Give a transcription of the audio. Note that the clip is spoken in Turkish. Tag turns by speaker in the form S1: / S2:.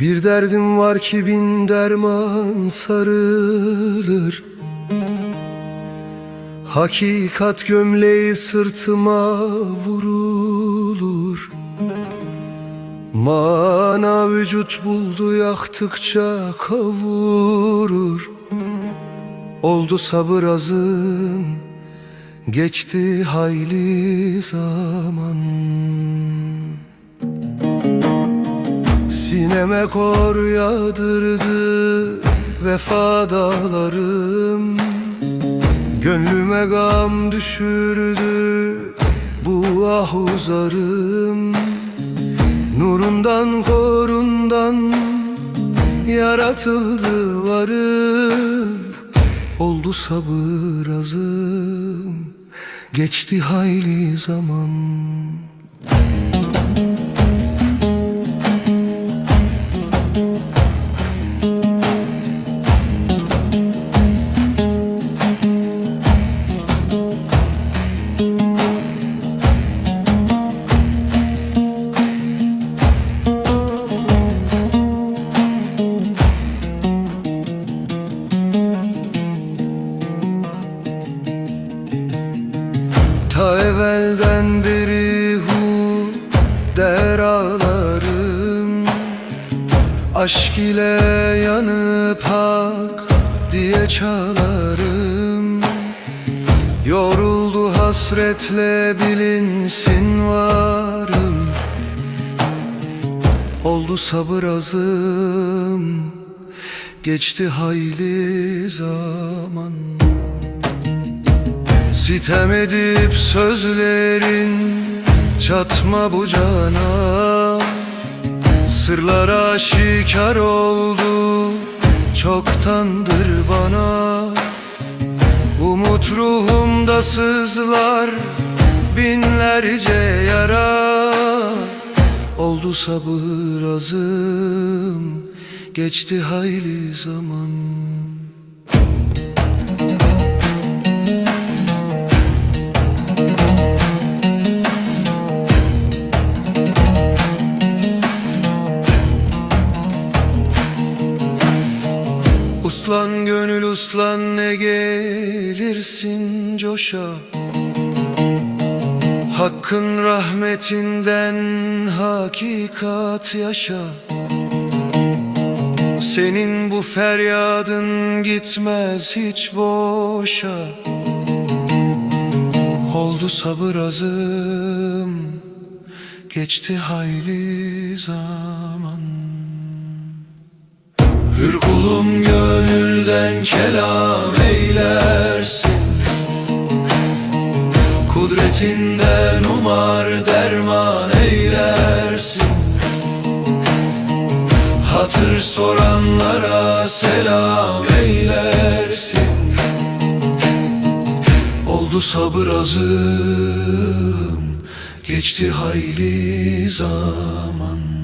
S1: derdim var ki bin derman sarılır. Hakikat gömleği sırtıma vurulur. Mana vücut buldu yaktıkça kavurur. Oldu sabır azım Geçti hayli zaman Sineme kor yağdırdı vefa dağlarım Gönlüme gam düşürdü bu ahuzarım Nurundan korundan yaratıldı varım. Oldu sabır azım geçti hayli zaman evvelden beri hu der ağlarım. Aşk ile yanıp hak diye çalarım. Yoruldu hasretle bilinsin varım. Oldu sabır azım Geçti hayli zaman Sitem edip sözlerin çatma bu cana. Sırlar aşikar oldu çoktandır bana. Umut ruhumda sızlar binlerce yara. Oldu sabır azım geçti hayli zaman Uslan gönül uslan ne gelirsin coşa. Hakkın rahmetinden hakikat yaşa. Senin bu feryadın gitmez hiç boşa. Oldu sabır azım Geçti hayli zaman. Hür kulum gönülden kelam eylersin. Kudretinden umar derman eylersin. Hatır soranlara selam eylersin. Oldu sabır azım Geçti hayli zaman